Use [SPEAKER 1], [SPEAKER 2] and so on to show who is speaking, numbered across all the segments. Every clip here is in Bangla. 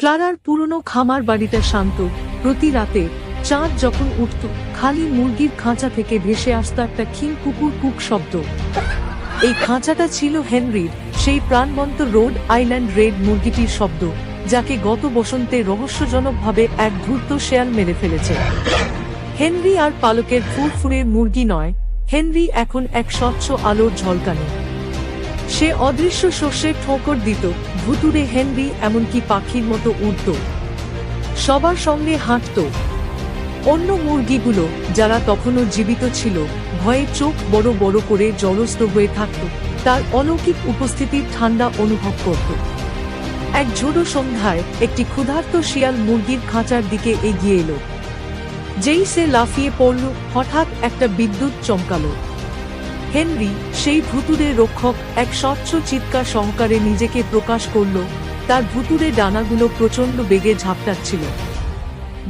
[SPEAKER 1] ক্লারার পুরনো খামার বাড়িটা শান্ত, প্রতি রাতে চাঁদ যখন উঠত, খালি মুরগির খাঁচা থেকে ভেসে আসত একটা ক্ষীণ কুকুর কুক শব্দ। এই খাঁচাটা ছিল হেনরির, সেই প্রাণবন্ত রোড আইল্যান্ড রেড মুরগিটির শব্দ, যাকে গত বসন্তে রহস্যজনকভাবে এক ধূর্ত শেয়াল মেরে ফেলেছে। হেনরি আর পালকের ফুরফুরে মুরগি নয়, হেনরি এখন এক স্বচ্ছ আলোর ঝলকানি। সে অদৃশ্য শস্যের ঠোকর দিত ভুতুরে হেনরি এমনকি পাখির মতো উড়ত। সবার সঙ্গে হাঁটত। অন্য মুরগিগুলো, যারা তখনও জীবিত ছিল, ভয়ে চোখ বড় বড় করে জড়স্ত হয়ে থাকত, তার অলৌকিক উপস্থিতির ঠান্ডা অনুভব করত। এক ঝোড়ো সন্ধ্যায় একটি ক্ষুধার্ত শিয়াল মুরগির খাঁচার দিকে এগিয়ে এলো। যেই সে লাফিয়ে পড়ল, হঠাৎ একটা বিদ্যুৎ চমকালো। হেনরি সেই ভুতুরে রক্ষক এক স্বচ্ছ চিৎকার সহকারে নিজেকে প্রকাশ করল। তার ভুতুরে ডানাগুলো প্রচণ্ড বেগে ঝাপটাচ্ছিল।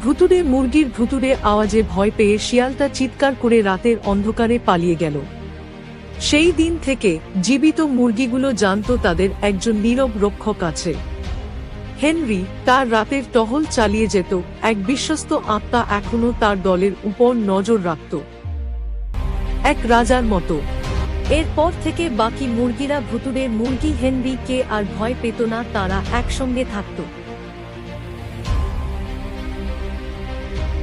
[SPEAKER 1] ভুতুরে মুরগির ভুতুরে আওয়াজে ভয় পেয়ে শিয়ালটা চিৎকার করে রাতের অন্ধকারে পালিয়ে গেল। সেই দিন থেকে জীবিত মুরগিগুলো জানত তাদের একজন নীরব রক্ষক আছে। হেনরি তার রাতের টহল চালিয়ে যেত, এক বিশ্বস্ত আত্মা এখনও তার দলের উপর নজর রাখত। এক রাজার মতো। এরপর থেকে বাকি মুরগিরা ভুতুড়ে মুরগি হেনরি কে আর ভয় পেত না, তারা একসঙ্গে থাকত।